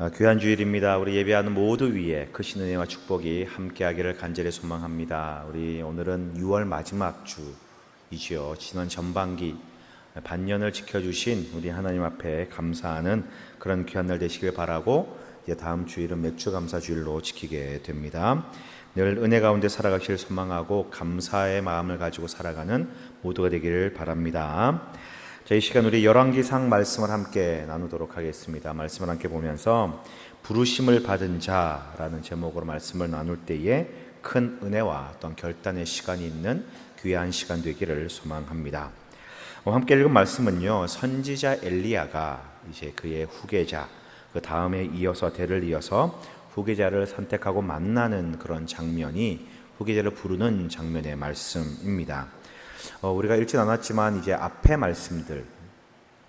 어, 귀한 주일입니다. 우리 예배하는 모두 위에 크신 은혜와 축복이 함께하기를 간절히 소망합니다. 우리 오늘은 6월 마지막 주이지요. 지난 전반기 반년을 지켜주신 우리 하나님 앞에 감사하는 그런 귀한 날 되시길 바라고 이제 다음 주일은 맥주 감사 주일로 지키게 됩니다. 늘 은혜 가운데 살아가실 소망하고 감사의 마음을 가지고 살아가는 모두가 되기를 바랍니다. 자, 이 시간 우리 열왕기상 말씀을 함께 나누도록 하겠습니다. 말씀을 함께 보면서 부르심을 받은 자라는 제목으로 말씀을 나눌 때에 큰 은혜와 또한 결단의 시간이 있는 귀한 시간 되기를 소망합니다. 어, 함께 읽은 말씀은요. 선지자 엘리야가 이제 그의 후계자 그 다음에 이어서 대를 이어서 후계자를 선택하고 만나는 그런 장면이 후계자를 부르는 장면의 말씀입니다. 어, 우리가 읽진 않았지만 이제 앞에 말씀들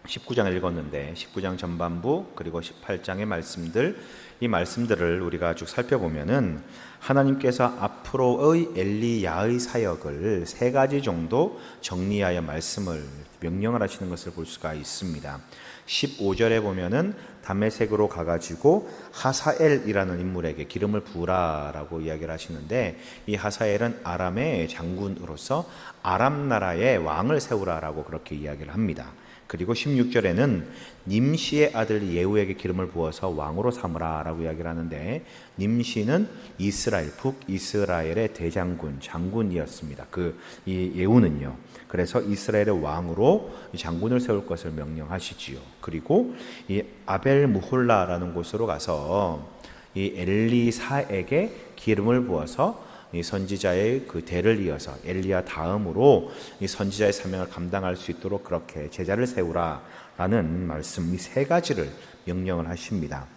19장을 읽었는데 19장 전반부 그리고 18장의 말씀들 이 말씀들을 우리가 쭉 살펴보면은 하나님께서 앞으로의 엘리야의 사역을 세 가지 정도 정리하여 말씀을 명령을 하시는 것을 볼 수가 있습니다. 15절에 보면은 담메색으로 가가지고 하사엘이라는 인물에게 기름을 부으라라고 이야기를 하시는데 이 하사엘은 아람의 장군으로서 아람 나라의 왕을 세우라라고 그렇게 이야기를 합니다. 그리고 16절에는 님시의 아들 예후에게 기름을 부어서 왕으로 삼으라라고 이야기를 하는데 님시는 이스라엘 북 이스라엘의 대장군 장군이었습니다. 그 이 예후는요. 그래서 이스라엘의 왕으로 장군을 세울 것을 명령하시지요. 그리고 이 아벨 무홀라라는 곳으로 가서 이 엘리사에게 기름을 부어서 이 선지자의 그 대를 이어서 엘리야 다음으로 이 선지자의 사명을 감당할 수 있도록 그렇게 제자를 세우라라는 말씀 이 세 가지를 명령을 하십니다.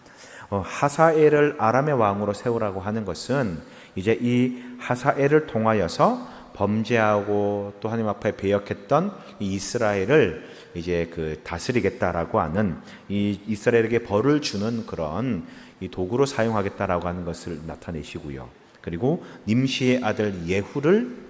어, 하사엘을 아람의 왕으로 세우라고 하는 것은 이제 이 하사엘을 통하여서 범죄하고 또 하나님 앞에 배역했던 이 이스라엘을 이제 그 다스리겠다라고 하는 이 이스라엘에게 벌을 주는 그런 이 도구로 사용하겠다라고 하는 것을 나타내시고요. 그리고 님시의 아들 예후를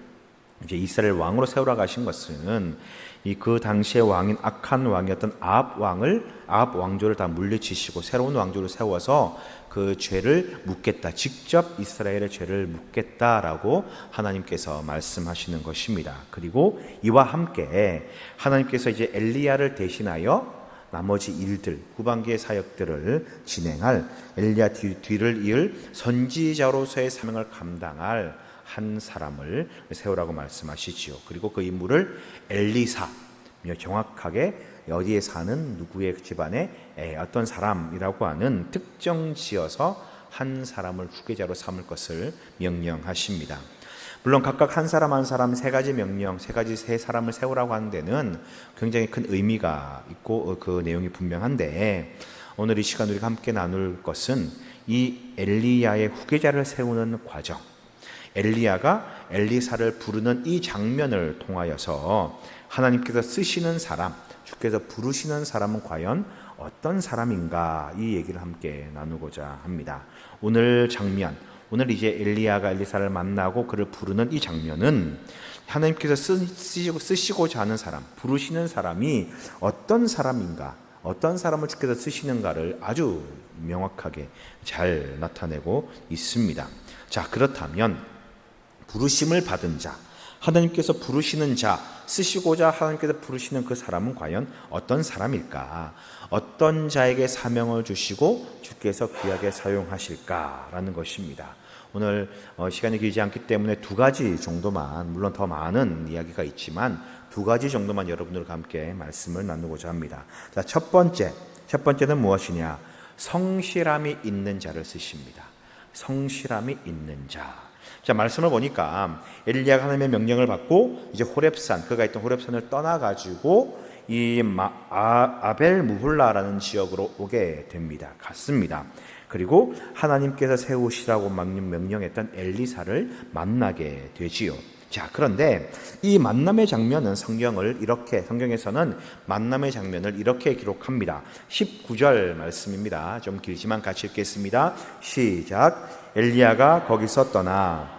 이제 이스라엘 왕으로 세우라 가신 것은 이 그 당시의 왕인 악한 왕이었던 아합 왕을 아합 왕조를 다 물리치시고 새로운 왕조를 세워서 그 죄를 묻겠다. 직접 이스라엘의 죄를 묻겠다라고 하나님께서 말씀하시는 것입니다. 그리고 이와 함께 하나님께서 이제 엘리야를 대신하여 나머지 일들, 후반기의 사역들을 진행할 엘리야 뒤를 이을 선지자로서의 사명을 감당할 한 사람을 세우라고 말씀하시지요. 그리고 그 인물을 엘리사, 정확하게 어디에 사는 누구의 집안의 어떤 사람이라고 하는 특정 지어서 한 사람을 후계자로 삼을 것을 명령하십니다. 물론 각각 한 사람 한 사람 세 가지 명령, 세 가지 세 사람을 세우라고 하는 데는 굉장히 큰 의미가 있고 그 내용이 분명한데 오늘 이 시간 우리가 함께 나눌 것은 이 엘리야의 후계자를 세우는 과정, 엘리야가 엘리사를 부르는 이 장면을 통하여서 하나님께서 쓰시는 사람, 주께서 부르시는 사람은 과연 어떤 사람인가 이 얘기를 함께 나누고자 합니다. 오늘 장면, 오늘 이제 엘리야가 엘리사를 만나고 그를 부르는 이 장면은 하나님께서 쓰시고, 쓰시고 자 하는 사람, 부르시는 사람이 어떤 사람인가, 어떤 사람을 주께서 쓰시는가를 아주 명확하게 잘 나타내고 있습니다. 자, 그렇다면 부르심을 받은 자, 하나님께서 부르시는 자, 쓰시고자 하나님께서 부르시는 그 사람은 과연 어떤 사람일까? 어떤 자에게 사명을 주시고 주께서 귀하게 사용하실까라는 것입니다. 오늘 어, 시간이 길지 않기 때문에 두 가지 정도만 물론 더 많은 이야기가 있지만 두 가지 정도만 여러분들과 함께 말씀을 나누고자 합니다. 자, 첫 번째, 첫 번째는 무엇이냐? 성실함이 있는 자를 쓰십니다. 성실함이 있는 자. 자 말씀을 보니까 엘리야가 하나님의 명령을 받고 이제 호렙산 그가 있던 호렙산을 떠나 가지고 이 아, 아벨 무훌라라는 지역으로 오게 됩니다. 갔습니다. 그리고 하나님께서 세우시라고 명령했던 엘리사를 만나게 되지요. 자, 그런데 이 만남의 장면은 성경을 이렇게 성경에서는 만남의 장면을 이렇게 기록합니다. 19절 말씀입니다. 좀 길지만 같이 읽겠습니다. 시작. 엘리야가 거기서 떠나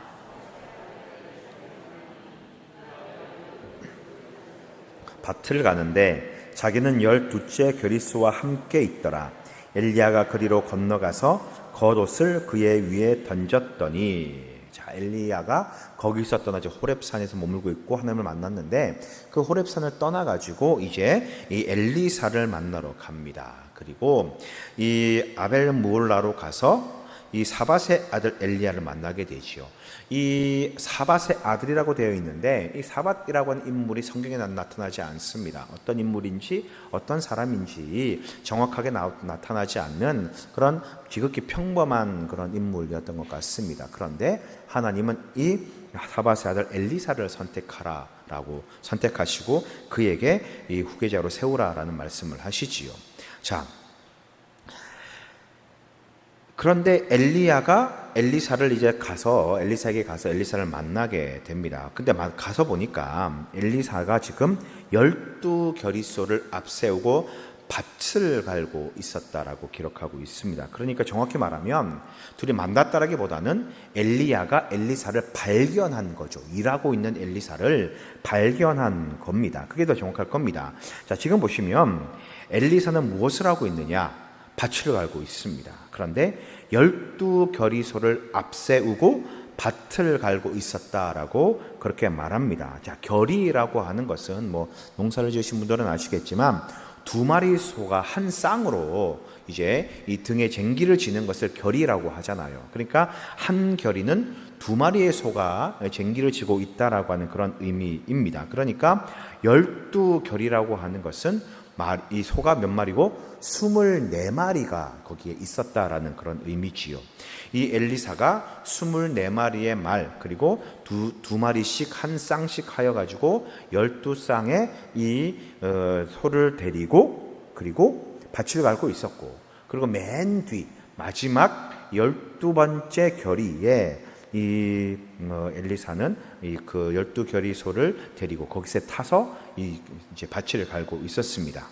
밭을 가는데 자기는 열두째 결리스와 함께 있더라. 엘리야가 그리로 건너가서 겉옷을 그의 위에 던졌더니 자 엘리야가 거기서 떠나죠 호렙산에서 머물고 있고 하나님을 만났는데 그 호렙산을 떠나 가지고 이제 이 엘리사를 만나러 갑니다. 그리고 이 아벨 무올라로 가서 이 사밧의 아들 엘리야를 만나게 되지요. 이 사밧의 아들이라고 되어 있는데 이 사밧이라고 하는 인물이 성경에 나- 나타나지 않습니다. 어떤 인물인지 어떤 사람인지 정확하게 나, 나타나지 않는 그런 지극히 평범한 그런 인물이었던 것 같습니다. 그런데 하나님은 이 사밧의 아들 엘리사를 선택하라라고 선택하시고 그에게 이 후계자로 세우라라는 말씀을 하시지요. 자, 그런데 엘리야가 엘리사를 이제 가서 엘리사에게 가서 엘리사를 만나게 됩니다. 근데 마- 가서 보니까 엘리사가 지금 열두 결의소를 앞세우고 밭을 갈고 있었다라고 기록하고 있습니다. 그러니까 정확히 말하면 둘이 만났다라기보다는 엘리야가 엘리사를 발견한 거죠. 일하고 있는 엘리사를 발견한 겁니다. 그게 더 정확할 겁니다. 자, 지금 보시면 엘리사는 무엇을 하고 있느냐? 밭을 갈고 있습니다. 그런데 열두 결의소를 앞세우고 밭을 갈고 있었다라고 그렇게 말합니다. 자, 결의라고 하는 것은 뭐 농사를 지으신 분들은 아시겠지만 두 마리 소가 한 쌍으로 이제 이 등에 쟁기를 지는 것을 결의라고 하잖아요. 그러니까 한 결의는 두 마리의 소가 쟁기를 지고 있다라고 하는 그런 의미입니다. 그러니까 열두 결의라고 하는 것은 말- 이 소가 몇 마리고 24마리가 거기에 있었다라는 그런 의미지요. 이 엘리사가 24마리의 말 그리고 두, 두 마리씩 한 쌍씩 하여 가지고 12쌍의 이 어, 소를 데리고 그리고 밭을 갈고 있었고 그리고 맨 뒤 마지막 12번째 결의에 이 어, 엘리사는 이 그 열두 결의 소를 데리고 거기서 타서 이 이제 밭을 갈고 있었습니다.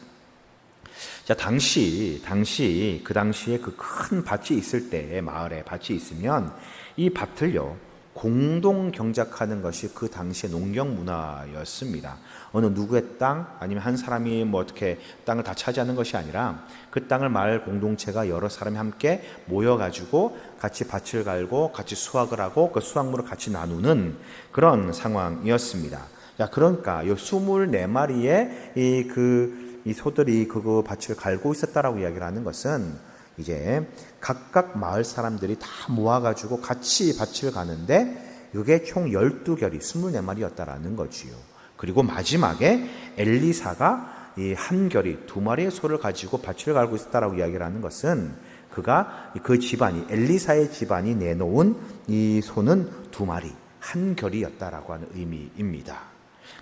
자, 당시, 당시, 그 당시에 그 큰 밭이 있을 때, 마을에 밭이 있으면 이 밭을요, 공동 경작하는 것이 그 당시의 농경 문화였습니다. 어느 누구의 땅, 아니면 한 사람이 뭐 어떻게 땅을 다 차지하는 것이 아니라 그 땅을 마을 공동체가 여러 사람이 함께 모여가지고 같이 밭을 갈고 같이 수확을 하고 그 수확물을 같이 나누는 그런 상황이었습니다. 자, 그러니까 요 24마리의 이 그 이 소들이 그거 밭을 갈고 있었다라고 이야기를 하는 것은 이제 각각 마을 사람들이 다 모아가지고 같이 밭을 가는데 이게 총 12결이 24마리였다라는 거지요. 그리고 마지막에 엘리사가 이 한 결이 두 마리의 소를 가지고 밭을 갈고 있었다라고 이야기를 하는 것은 그가 그 집안이 엘리사의 집안이 내놓은 이 소는 두 마리 한 결이었다라고 하는 의미입니다.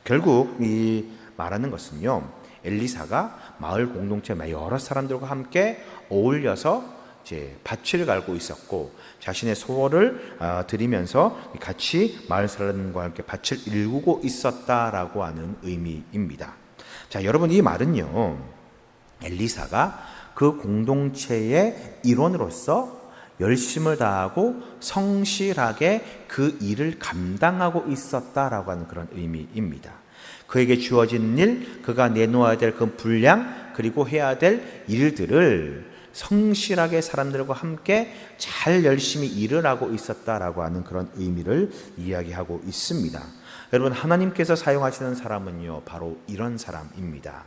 결국 이 말하는 것은요. 엘리사가 마을 공동체 여러 사람들과 함께 어울려서 이제 밭을 갈고 있었고 자신의 소원을 아, 드리면서 같이 마을 사람과 함께 밭을 일구고 있었다라고 하는 의미입니다. 자, 여러분 이 말은요. 엘리사가 그 공동체의 일원으로서 열심을 다하고 성실하게 그 일을 감당하고 있었다라고 하는 그런 의미입니다. 그에게 주어진 일, 그가 내놓아야 될 그 분량, 그리고 해야 될 일들을 성실하게 사람들과 함께 잘 열심히 일을 하고 있었다라고 하는 그런 의미를 이야기하고 있습니다. 여러분, 하나님께서 사용하시는 사람은요, 바로 이런 사람입니다.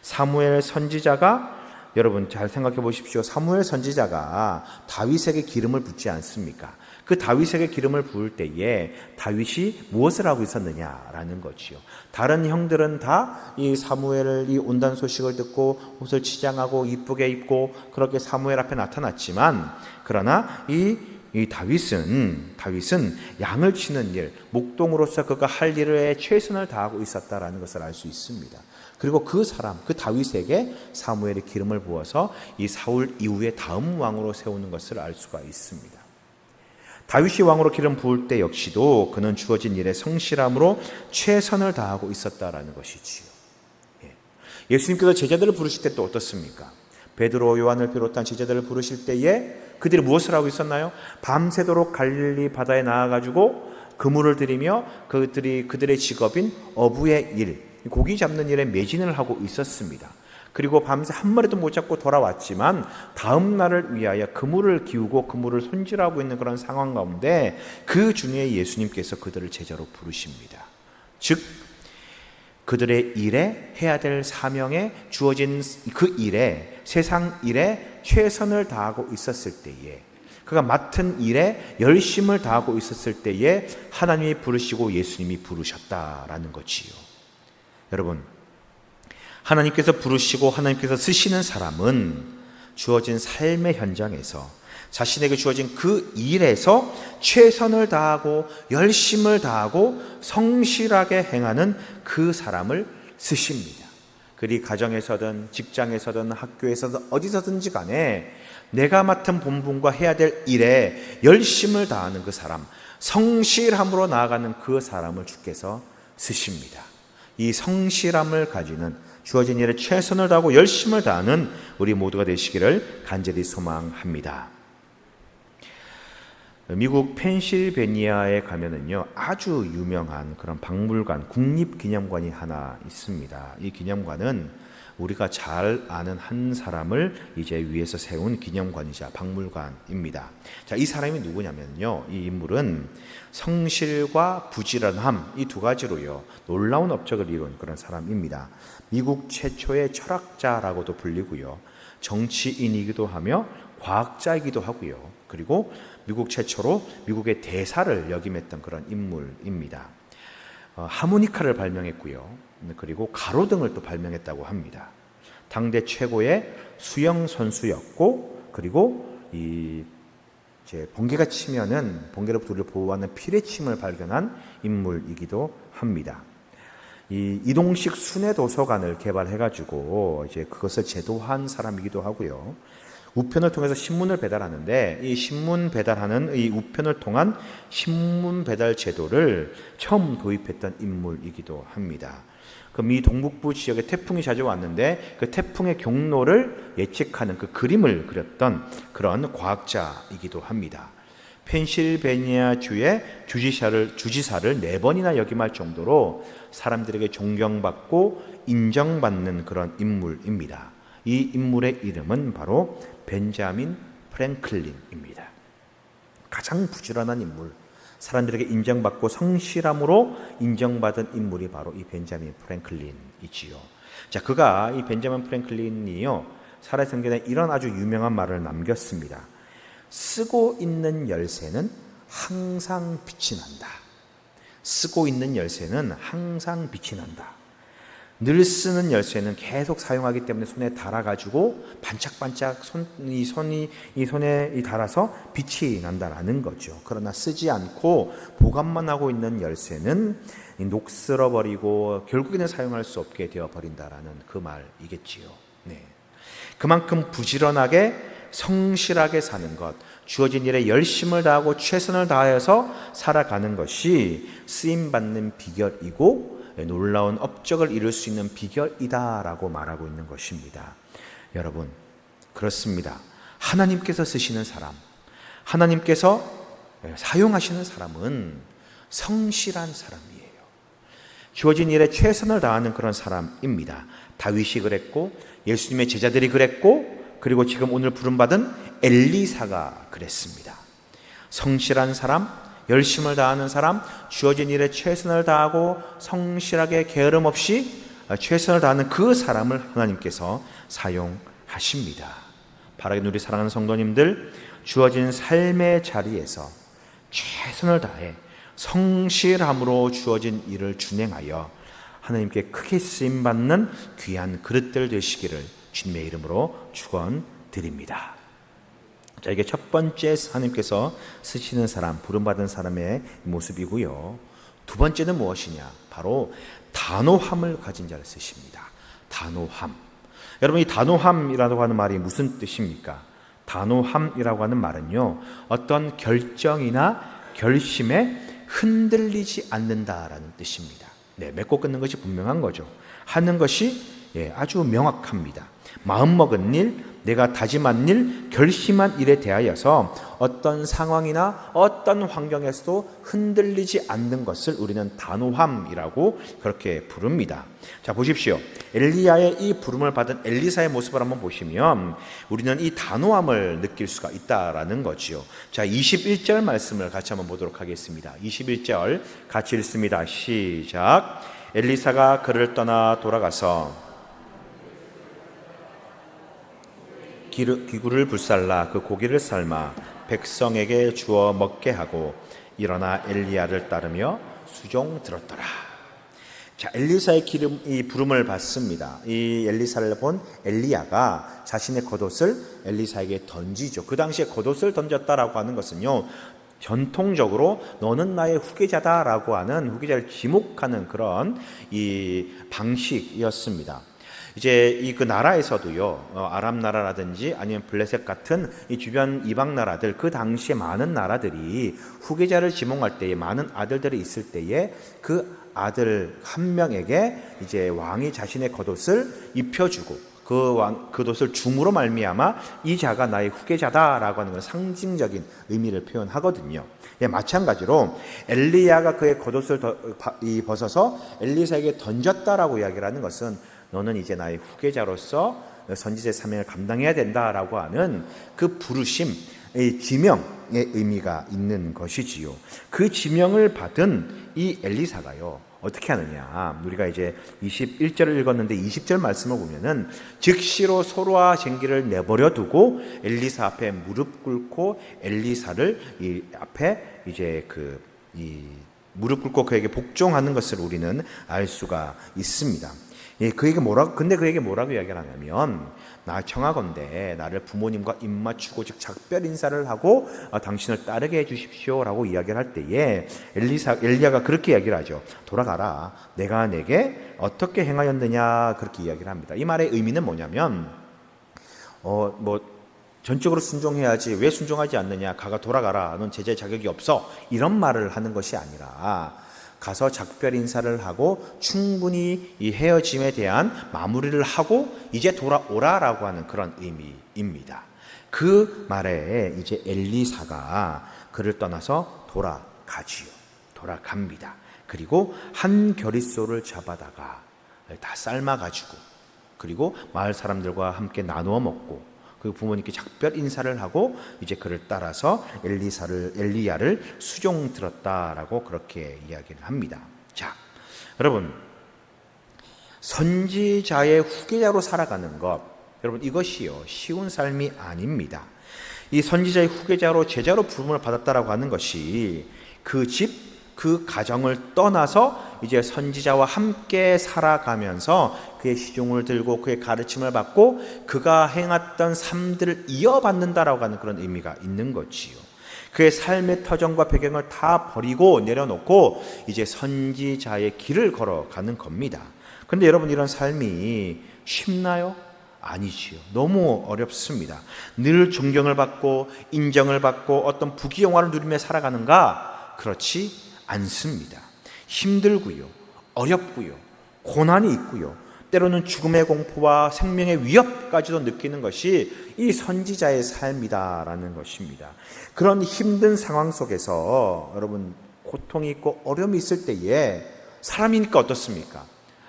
사무엘 선지자가 여러분 잘 생각해 보십시오. 사무엘 선지자가 다윗에게 기름을 붓지 않습니까? 그 다윗에게 기름을 부을 때에 다윗이 무엇을 하고 있었느냐라는 거지요. 다른 형들은 다 이 사무엘을 이 온단 소식을 듣고 옷을 치장하고 이쁘게 입고 그렇게 사무엘 앞에 나타났지만 그러나 이 이 다윗은 다윗은 양을 치는 일, 목동으로서 그가 할 일에 최선을 다하고 있었다라는 것을 알 수 있습니다. 그리고 그 사람, 그 다윗에게 사무엘의 기름을 부어서 이 사울 이후에 다음 왕으로 세우는 것을 알 수가 있습니다. 다윗이 왕으로 기름 부을 때 역시도 그는 주어진 일에 성실함으로 최선을 다하고 있었다라는 것이지요. 예. 예수님께서 제자들을 부르실 때 또 어떻습니까? 베드로, 요한을 비롯한 제자들을 부르실 때에 그들이 무엇을 하고 있었나요? 밤새도록 갈릴리 바다에 나아가지고 그물을 들이며 그들이 그들의 직업인 어부의 일, 고기 잡는 일에 매진을 하고 있었습니다. 그리고 밤새 한 마리도 못 잡고 돌아왔지만 다음 날을 위하여 그물을 기우고 그물을 손질하고 있는 그런 상황 가운데 그 중에 예수님께서 그들을 제자로 부르십니다. 즉 그들의 일에 해야 될 사명에 주어진 그 일에 세상 일에 최선을 다하고 있었을 때에 그가 맡은 일에 열심을 다하고 있었을 때에 하나님이 부르시고 예수님이 부르셨다라는 거지요. 여러분, 하나님께서 부르시고 하나님께서 쓰시는 사람은 주어진 삶의 현장에서 자신에게 주어진 그 일에서 최선을 다하고 열심을 다하고 성실하게 행하는 그 사람을 쓰십니다. 그리 가정에서든 직장에서든 학교에서든 어디서든지 간에 내가 맡은 본분과 해야 될 일에 열심을 다하는 그 사람, 성실함으로 나아가는 그 사람을 주께서 쓰십니다. 이 성실함을 가지는 주어진 일에 최선을 다하고 열심을 다하는 우리 모두가 되시기를 간절히 소망합니다. 미국 펜실베니아에 가면은요 아주 유명한 그런 박물관 국립기념관이 하나 있습니다. 이 기념관은 우리가 잘 아는 한 사람을 이제 위에서 세운 기념관이자 박물관입니다. 자, 이 사람이 누구냐면요. 이 인물은 성실과 부지런함 이 두 가지로요. 놀라운 업적을 이룬 그런 사람입니다. 미국 최초의 철학자라고도 불리고요. 정치인이기도 하며 과학자이기도 하고요. 그리고 미국 최초로 미국의 대사를 역임했던 그런 인물입니다. 어, 하모니카를 발명했고요. 그리고 가로등을 또 발명했다고 합니다. 당대 최고의 수영 선수였고 그리고 이 번개가 치면은 번개로부터 우리를 보호하는 피레침을 발견한 인물이기도 합니다. 이 이동식 순회 도서관을 개발해가지고 이제 그것을 제도한 사람이기도 하고요. 우편을 통해서 신문을 배달하는데 이 신문 배달하는 이 우편을 통한 신문 배달 제도를 처음 도입했던 인물이기도 합니다. 그 미 동북부 지역에 태풍이 자주 왔는데 그 태풍의 경로를 예측하는 그 그림을 그렸던 그런 과학자이기도 합니다. 펜실베니아 주의 주지사를 주지사를 네 번이나 역임할 정도로 사람들에게 존경받고 인정받는 그런 인물입니다. 이 인물의 이름은 바로 벤자민 프랭클린입니다. 가장 부지런한 인물, 사람들에게 인정받고 성실함으로 인정받은 인물이 바로 이 벤자민 프랭클린이지요. 자, 그가 이 벤자민 프랭클린이요 살아생전에 이런 아주 유명한 말을 남겼습니다. 쓰고 있는 열쇠는 항상 빛이 난다. 쓰고 있는 열쇠는 항상 빛이 난다. 늘 쓰는 열쇠는 계속 사용하기 때문에 손에 달아가지고 반짝반짝 손, 이 손이 이 손에 이 달아서 빛이 난다라는 거죠. 그러나 쓰지 않고 보관만 하고 있는 열쇠는 녹슬어 버리고 결국에는 사용할 수 없게 되어 버린다라는 그 말이겠지요. 네. 그만큼 부지런하게 성실하게 사는 것, 주어진 일에 열심을 다하고 최선을 다해서 살아가는 것이 쓰임 받는 비결이고 놀라운 업적을 이룰 수 있는 비결이다라고 말하고 있는 것입니다. 여러분, 그렇습니다. 하나님께서 쓰시는 사람, 하나님께서 사용하시는 사람은 성실한 사람이에요. 주어진 일에 최선을 다하는 그런 사람입니다. 다윗이 그랬고, 예수님의 제자들이 그랬고, 그리고 지금 오늘 부름받은 엘리사가 그랬습니다. 성실한 사람, 열심을 다하는 사람, 주어진 일에 최선을 다하고 성실하게 게으름 없이 최선을 다하는 그 사람을 하나님께서 사용하십니다. 바라긴 우리 사랑하는 성도님들, 주어진 삶의 자리에서 최선을 다해 성실함으로 주어진 일을 준행하여 하나님께 크게 쓰임 받는 귀한 그릇들 되시기를 주님의 이름으로 축원드립니다. 자, 이게 첫 번째 하나님께서 쓰시는 사람, 부름받은 사람의 모습이고요. 두 번째는 무엇이냐? 바로 단호함을 가진 자를 쓰십니다. 단호함. 여러분, 이 단호함이라고 하는 말이 무슨 뜻입니까? 단호함이라고 하는 말은요, 어떤 결정이나 결심에 흔들리지 않는다라는 뜻입니다. 네, 맺고 끊는 것이 분명한 거죠. 하는 것이 예, 아주 명확합니다. 마음먹은 일, 내가 다짐한 일, 결심한 일에 대하여서 어떤 상황이나 어떤 환경에서도 흔들리지 않는 것을 우리는 단호함이라고 그렇게 부릅니다. 자, 보십시오. 엘리야의 이 부름을 받은 엘리사의 모습을 한번 보시면 우리는 이 단호함을 느낄 수가 있다라는 거지요. 자, 21절 말씀을 같이 한번 보도록 하겠습니다. 21절 같이 읽습니다. 시작. 엘리사가 그를 떠나 돌아가서 기구를 불살라 그 고기를 삶아 백성에게 주어 먹게 하고 일어나 엘리야를 따르며 수종 들었더라. 자, 엘리사의 기름 이 부름을 받습니다. 이 엘리사를 본 엘리야가 자신의 겉옷을 엘리사에게 던지죠. 그 당시에 겉옷을 던졌다라고 하는 것은요. 전통적으로 너는 나의 후계자다라고 하는 후계자를 지목하는 그런 이 방식이었습니다. 이제 이 그 나라에서도요 어, 아람 나라라든지 아니면 블레셋 같은 이 주변 이방 나라들 그 당시에 많은 나라들이 후계자를 지목할 때에 많은 아들들이 있을 때에 그 아들 한 명에게 이제 왕이 자신의 겉옷을 입혀주고 그 왕, 그 겉옷을 줌으로 말미암아 이 자가 나의 후계자다라고 하는 건 상징적인 의미를 표현하거든요. 예, 마찬가지로 엘리야가 그의 겉옷을 벗어서 엘리사에게 던졌다라고 이야기를 하는 것은 너는 이제 나의 후계자로서 선지자의 사명을 감당해야 된다라고 하는 그 부르심, 이 지명의 의미가 있는 것이지요. 그 지명을 받은 이 엘리사가요. 어떻게 하느냐? 우리가 이제 21절을 읽었는데 20절 말씀을 보면은 즉시로 소로와 쟁기를 내버려 두고 엘리사 앞에 무릎 꿇고 엘리사를 이 앞에 이제 그 이 무릎 꿇고 그에게 복종하는 것을 우리는 알 수가 있습니다. 예, 그에게 뭐라고 근데 그에게 뭐라고 이야기를 하냐면 나 청하건대 나를 부모님과 입맞추고 즉 작별 인사를 하고 아, 당신을 따르게 해 주십시오라고 이야기를 할 때에 엘리사 엘리야가 그렇게 이야기를 하죠. 돌아가라. 내가 내게 어떻게 행하였느냐 그렇게 이야기를 합니다. 이 말의 의미는 뭐냐면 어뭐 전적으로 순종해야지 왜 순종하지 않느냐 가가 돌아가라 넌 제자의 자격이 없어 이런 말을 하는 것이 아니라 가서 작별 인사를 하고 충분히 이 헤어짐에 대한 마무리를 하고 이제 돌아오라라고 하는 그런 의미입니다. 그 말에 이제 엘리사가 그를 떠나서 돌아가지요. 돌아갑니다. 그리고 한 결의소를 잡아다가 다 삶아가지고 그리고 마을 사람들과 함께 나누어 먹고 그 부모님께 작별 인사를 하고 이제 그를 따라서 엘리사를 엘리야를 수종 들었다라고 그렇게 이야기를 합니다. 자, 여러분 선지자의 후계자로 살아가는 것 여러분 이것이요 쉬운 삶이 아닙니다. 이 선지자의 후계자로 제자로 부름을 받았다라고 하는 것이 그 집, 그 가정을 떠나서 이제 선지자와 함께 살아가면서 그의 시종을 들고 그의 가르침을 받고 그가 행했던 삶들을 이어받는다라고 하는 그런 의미가 있는 거지요. 그의 삶의 터전과 배경을 다 버리고 내려놓고 이제 선지자의 길을 걸어가는 겁니다. 근데 여러분 이런 삶이 쉽나요? 아니지요. 너무 어렵습니다. 늘 존경을 받고 인정을 받고 어떤 부귀영화를 누리며 살아가는가? 그렇지 않습니다. 힘들고요. 어렵고요. 고난이 있고요. 때로는 죽음의 공포와 생명의 위협까지도 느끼는 것이 이 선지자의 삶이다라는 것입니다. 그런 힘든 상황 속에서 여러분 고통이 있고 어려움이 있을 때에 사람이니까 어떻습니까?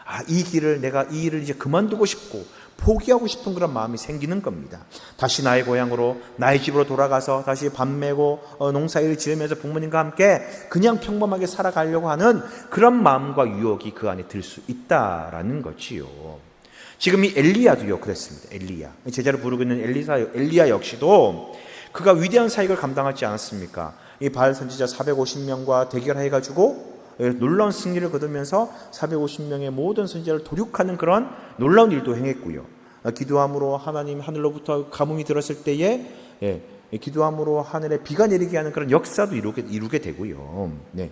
아, 이 길을 내가 이 일을 이제 그만두고 싶고 포기하고 싶은 그런 마음이 생기는 겁니다. 다시 나의 고향으로 나의 집으로 돌아가서 다시 밥 메고 어, 농사일을 지으면서 부모님과 함께 그냥 평범하게 살아가려고 하는 그런 마음과 유혹이 그 안에 들 수 있다라는 거지요. 지금 이 엘리야도요 그랬습니다. 엘리야 제자를 부르고 있는 엘리사 엘리야 역시도 그가 위대한 사역을 감당하지 않았습니까? 이 바알 선지자 450명과 대결해 가지고 예, 놀라운 승리를 거두면서 450명의 모든 선지자를 도륙하는 그런 놀라운 일도 행했고요. 어, 기도함으로 하나님 하늘로부터 가뭄이 들었을 때에 예, 기도함으로 하늘에 비가 내리게 하는 그런 역사도 이루게, 이루게 되고요. 네.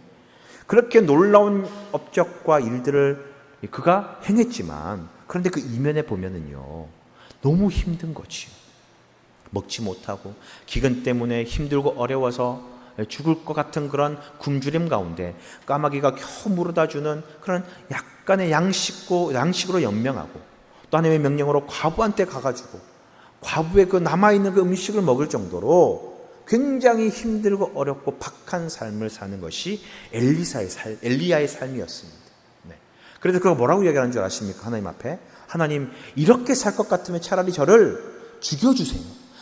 그렇게 놀라운 업적과 일들을 그가 행했지만 그런데 그 이면에 보면은요 너무 힘든 거지요. 먹지 못하고 기근 때문에 힘들고 어려워서 죽을 것 같은 그런 굶주림 가운데 까마귀가 겨우 물어다 주는 그런 약간의 양식고 양식으로 연명하고 또 하나님의 명령으로 과부한테 가가지고 과부의 그 남아있는 그 음식을 먹을 정도로 굉장히 힘들고 어렵고 박한 삶을 사는 것이 엘리사의 삶, 엘리야의 삶이었습니다. 네. 그래서 그가 뭐라고 이야기하는 줄 아십니까? 하나님 앞에. 하나님, 이렇게 살 것 같으면 차라리 저를 죽여주세요.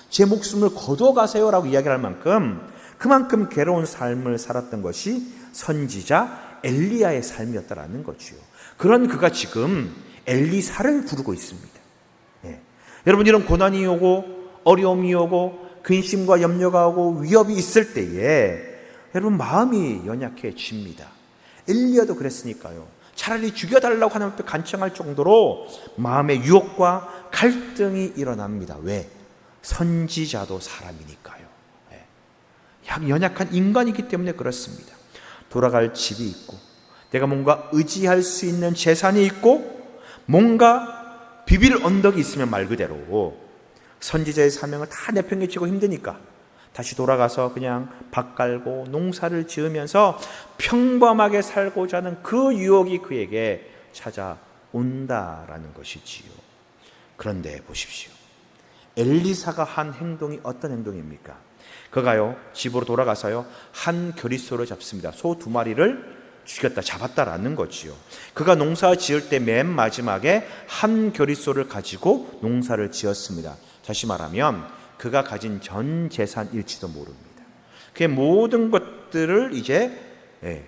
제 목숨을 거둬가세요라고 이야기할 만큼 그만큼 괴로운 삶을 살았던 것이 선지자 엘리야의 삶이었다라는 거지요. 그런 그가 지금 엘리사를 부르고 있습니다. 예. 여러분 이런 고난이 오고 어려움이 오고 근심과 염려가 오고 위협이 있을 때에 여러분 마음이 연약해집니다. 엘리야도 그랬으니까요. 차라리 죽여달라고 하나님 앞에 간청할 정도로 마음의 유혹과 갈등이 일어납니다. 왜? 선지자도 사람이니까요. 예. 연약한 인간이기 때문에 그렇습니다. 돌아갈 집이 있고, 내가 뭔가 의지할 수 있는 재산이 있고, 뭔가 비빌 언덕이 있으면 말 그대로 선지자의 사명을 다 내팽개치고 힘드니까 다시 돌아가서 그냥 밭 갈고 농사를 지으면서 평범하게 살고자 하는 그 유혹이 그에게 찾아온다라는 것이지요. 그런데 보십시오. 엘리사가 한 행동이 어떤 행동입니까? 그가요, 집으로 돌아가서요, 한 결의소를 잡습니다. 소 두 마리를 죽였다, 잡았다라는 거지요. 그가 농사 지을 때 맨 마지막에 한 결의소를 가지고 농사를 지었습니다. 다시 말하면 그가 가진 전 재산일지도 모릅니다. 그의 모든 것들을 이제 예,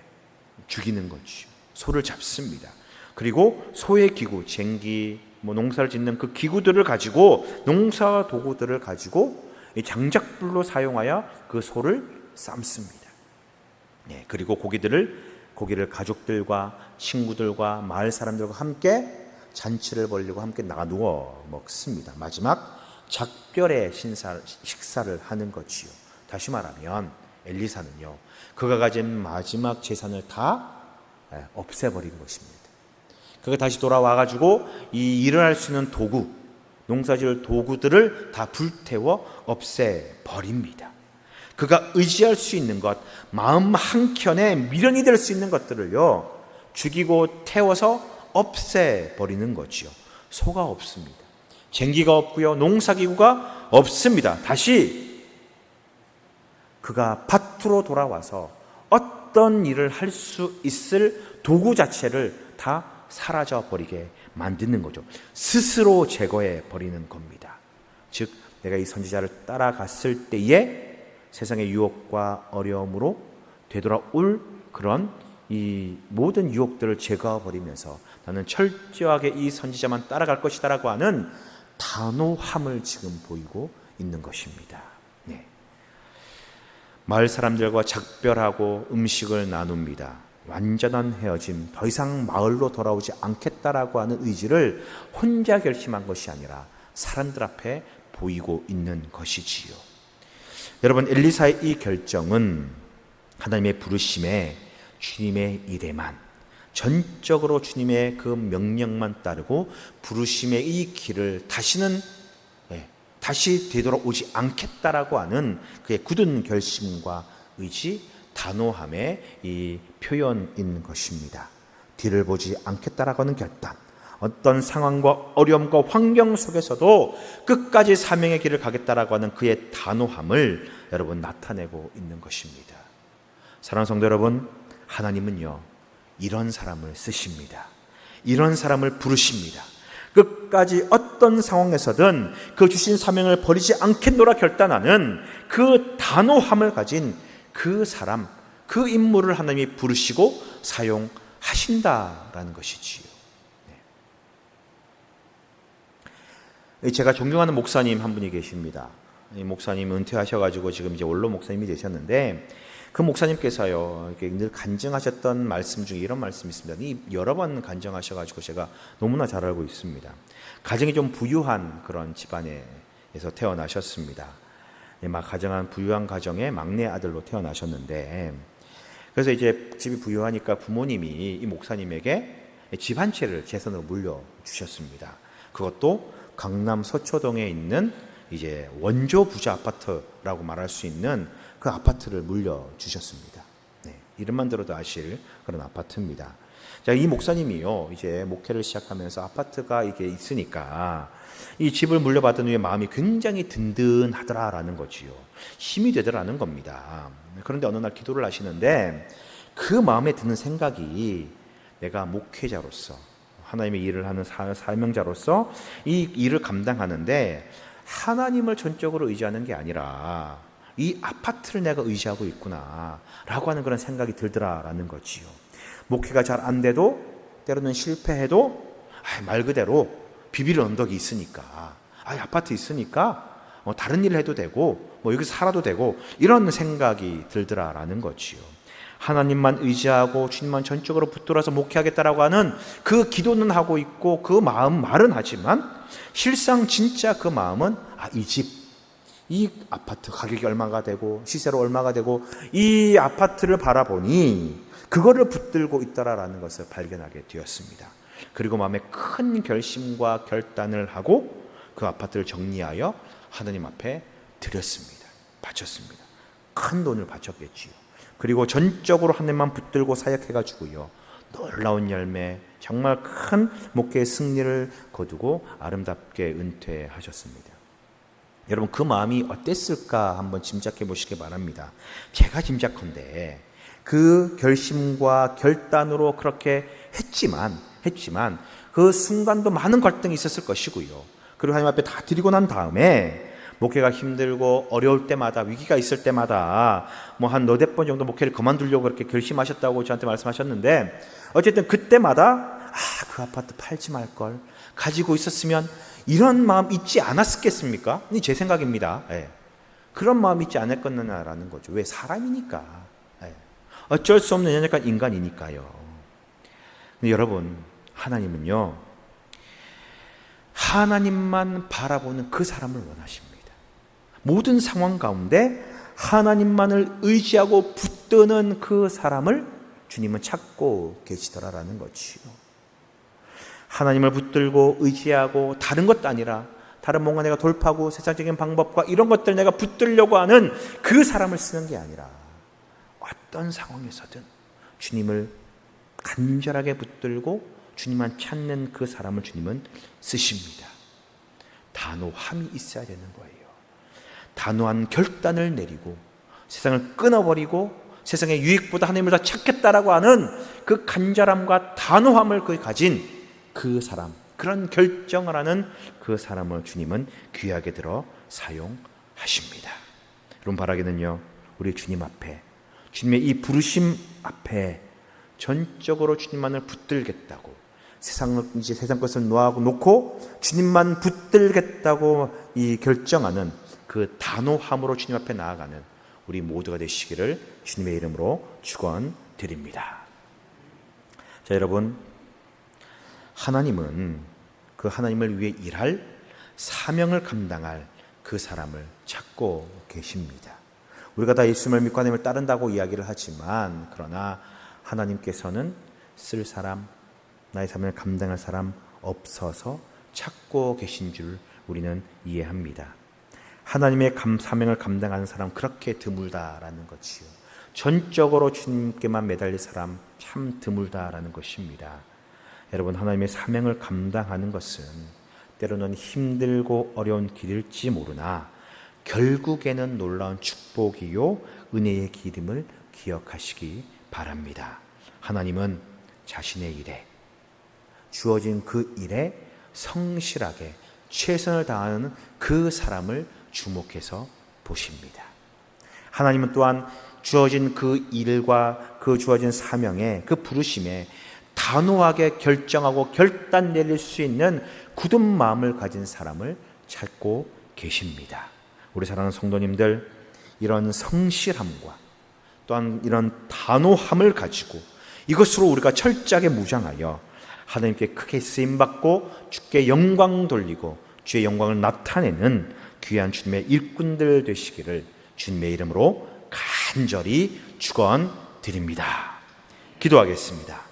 죽이는 거죠. 소를 잡습니다. 그리고 소의 기구, 쟁기, 뭐 농사를 짓는 그 기구들을 가지고 농사 도구들을 가지고 장작불로 사용하여 그 소를 삶습니다. 예, 그리고 고기들을 고기를 가족들과 친구들과 마을 사람들과 함께 잔치를 벌리고 함께 나누어 먹습니다. 마지막 작별의 신사, 식사를 하는 거지요. 다시 말하면 엘리사는요. 그가 가진 마지막 재산을 다 예, 없애버린 것입니다. 그가 다시 돌아와 가지고 이 일을 할 수 있는 도구, 농사지을 도구들을 다 불태워 없애 버립니다. 그가 의지할 수 있는 것, 마음 한켠에 미련이 될 수 있는 것들을요, 죽이고 태워서 없애 버리는 거지요. 소가 없습니다. 쟁기가 없고요, 농사기구가 없습니다. 다시 그가 밭으로 돌아와서 어떤 일을 할 수 있을 도구 자체를 다 사라져 버리게 만드는 거죠. 스스로 제거해 버리는 겁니다. 즉, 내가 이 선지자를 따라갔을 때에 세상의 유혹과 어려움으로 되돌아올 그런 이 모든 유혹들을 제거해 버리면서 나는 철저하게 이 선지자만 따라갈 것이다라고 하는 단호함을 지금 보이고 있는 것입니다. 네. 마을 사람들과 작별하고 음식을 나눕니다. 완전한 헤어짐, 더 이상 마을로 돌아오지 않겠다라고 하는 의지를 혼자 결심한 것이 아니라 사람들 앞에 보이고 있는 것이지요. 여러분, 엘리사의 이 결정은 하나님의 부르심에 주님의 일에만 전적으로 주님의 그 명령만 따르고 부르심의 이 길을 다시는 예, 다시 되돌아오지 않겠다라고 하는 그의 굳은 결심과 의지, 단호함의 이 표현인 것입니다. 뒤를 보지 않겠다라고 하는 결단. 어떤 상황과 어려움과 환경 속에서도 끝까지 사명의 길을 가겠다라고 하는 그의 단호함을 여러분 나타내고 있는 것입니다. 사랑하는 성도 여러분, 하나님은요, 이런 사람을 쓰십니다. 이런 사람을 부르십니다. 끝까지 어떤 상황에서든 그 주신 사명을 버리지 않겠노라 결단하는 그 단호함을 가진 그 사람, 그 인물을 하나님이 부르시고 사용하신다라는 것이지요. 네. 제가 존경하는 목사님 한 분이 계십니다. 이 목사님 은퇴하셔가지고 지금 이제 원로 목사님이 되셨는데 그 목사님께서요 늘 간증하셨던 말씀 중에 이런 말씀이 있습니다. 이 여러 번 간증하셔가지고 제가 너무나 잘 알고 있습니다. 가정이 좀 부유한 그런 집안에서 태어나셨습니다. 예, 막 가정한 부유한 가정의 막내 아들로 태어나셨는데 그래서 이제 집이 부유하니까 부모님이 이 목사님에게 집 한 채를 재산으로 물려 주셨습니다. 그것도 강남 서초동에 있는 이제 원조 부자 아파트라고 말할 수 있는 그 아파트를 물려 주셨습니다. 네, 이름만 들어도 아실 그런 아파트입니다. 자, 이 목사님이요. 이제 목회를 시작하면서 아파트가 이게 있으니까 이 집을 물려받은 후에 마음이 굉장히 든든하더라라는 거지요. 힘이 되더라는 겁니다. 그런데 어느 날 기도를 하시는데 그 마음에 드는 생각이 내가 목회자로서 하나님의 일을 하는 사- 사명자로서 이 일을 감당하는데 하나님을 전적으로 의지하는 게 아니라 이 아파트를 내가 의지하고 있구나라고 하는 그런 생각이 들더라라는 거지요. 목회가 잘 안 돼도 때로는 실패해도 아, 말 그대로 비빌 언덕이 있으니까 아, 아파트 있으니까 뭐 다른 일을 해도 되고 뭐 여기 살아도 되고 이런 생각이 들더라라는 거지요. 하나님만 의지하고 주님만 전적으로 붙들어서 목회하겠다라고 하는 그 기도는 하고 있고 그 마음 말은 하지만 실상 진짜 그 마음은 아, 이 집, 이 아파트 가격이 얼마가 되고 시세로 얼마가 되고 이 아파트를 바라보니 그거를 붙들고 있다라는 것을 발견하게 되었습니다. 그리고 마음에 큰 결심과 결단을 하고 그 아파트를 정리하여 하나님 앞에 드렸습니다. 바쳤습니다. 큰 돈을 바쳤겠지요. 그리고 전적으로 하나님만 붙들고 사역해가지고요. 놀라운 열매, 정말 큰 목회의 승리를 거두고 아름답게 은퇴하셨습니다. 여러분 그 마음이 어땠을까 한번 짐작해 보시기 바랍니다. 제가 짐작컨대 그 결심과 결단으로 그렇게 했지만 했지만 그 순간도 많은 갈등이 있었을 것이고요. 그리고 하나님 앞에 다 드리고 난 다음에 목회가 힘들고 어려울 때마다 위기가 있을 때마다 뭐 한 너댓 번 정도 목회를 그만두려고 그렇게 결심하셨다고 저한테 말씀하셨는데 어쨌든 그때마다 아 그 아파트 팔지 말 걸 가지고 있었으면 이런 마음 있지 않았겠습니까? 이제 생각입니다. 예. 그런 마음 있지 않았겠느냐라는 거죠. 왜 사람이니까. 예. 어쩔 수 없는 연약한 인간이니까요. 여러분 하나님은요 하나님만 바라보는 그 사람을 원하십니다. 모든 상황 가운데 하나님만을 의지하고 붙드는 그 사람을 주님은 찾고 계시더라라는 거지요. 하나님을 붙들고 의지하고 다른 것도 아니라 다른 뭔가 내가 돌파하고 세상적인 방법과 이런 것들 내가 붙들려고 하는 그 사람을 쓰는 게 아니라 어떤 상황에서든 주님을 간절하게 붙들고 주님만 찾는 그 사람을 주님은 쓰십니다. 단호함이 있어야 되는 거예요. 단호한 결단을 내리고 세상을 끊어버리고 세상의 유익보다 하나님을 더 찾겠다라고 하는 그 간절함과 단호함을 그 가진 그 사람, 그런 결정을 하는 그 사람을 주님은 귀하게 들어 사용하십니다. 여러분 바라기는요, 우리 주님 앞에, 주님의 이 부르심 앞에 전적으로 주님만을 붙들겠다고 세상을 이제 세상 것을 놓아고 놓고 주님만 붙들겠다고 이 결정하는 그 단호함으로 주님 앞에 나아가는 우리 모두가 되시기를 주님의 이름으로 축원드립니다. 자, 여러분 하나님은 그 하나님을 위해 일할 사명을 감당할 그 사람을 찾고 계십니다. 우리가 다 예수님을 믿고 하나님을 따른다고 이야기를 하지만 그러나 하나님께서는 쓸 사람, 나의 사명을 감당할 사람 없어서 찾고 계신 줄 우리는 이해합니다. 하나님의 감, 사명을 감당하는 사람 그렇게 드물다라는 것이요. 전적으로 주님께만 매달릴 사람 참 드물다라는 것입니다. 여러분 하나님의 사명을 감당하는 것은 때로는 힘들고 어려운 길일지 모르나 결국에는 놀라운 축복이요 은혜의 기름을 기억하시기 바랍니다. 하나님은 자신의 일에 주어진 그 일에 성실하게 최선을 다하는 그 사람을 주목해서 보십니다. 하나님은 또한 주어진 그 일과 그 주어진 사명에 그 부르심에 단호하게 결정하고 결단 내릴 수 있는 굳은 마음을 가진 사람을 찾고 계십니다. 우리 사랑하는 성도님들 이런 성실함과 또한 이런 단호함을 가지고 이것으로 우리가 철저하게 무장하여 하나님께 크게 쓰임 받고 주께 영광 돌리고 주의 영광을 나타내는 귀한 주님의 일꾼들 되시기를 주님의 이름으로 간절히 축원드립니다. 기도하겠습니다.